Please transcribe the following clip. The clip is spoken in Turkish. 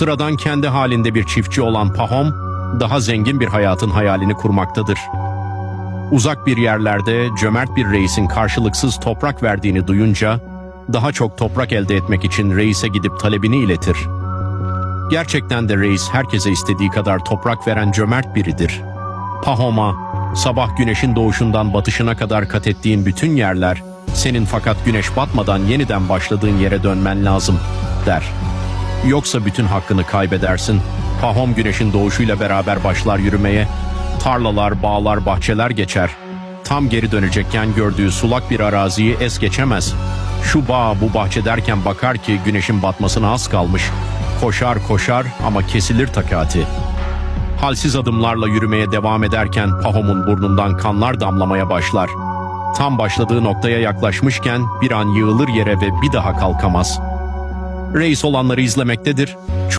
Sıradan kendi halinde bir çiftçi olan Pahom, daha zengin bir hayatın hayalini kurmaktadır. Uzak bir yerlerde cömert bir reisin karşılıksız toprak verdiğini duyunca, daha çok toprak elde etmek için reise gidip talebini iletir. Gerçekten de reis herkese istediği kadar toprak veren cömert biridir. Pahom'a, sabah güneşin doğuşundan batışına kadar kat ettiğin bütün yerler, senin fakat güneş batmadan yeniden başladığın yere dönmen lazım, der. Yoksa bütün hakkını kaybedersin. Pahom güneşin doğuşuyla beraber başlar yürümeye. Tarlalar, bağlar, bahçeler geçer. Tam geri dönecekken gördüğü sulak bir araziyi es geçemez. Şu bağ bu bahçe derken bakar ki güneşin batmasına az kalmış. Koşar koşar ama kesilir takati. Halsiz adımlarla yürümeye devam ederken Pahom'un burnundan kanlar damlamaya başlar. Tam başladığı noktaya yaklaşmışken bir an yığılır yere ve bir daha kalkamaz. Reis olanları izlemektedir. Çok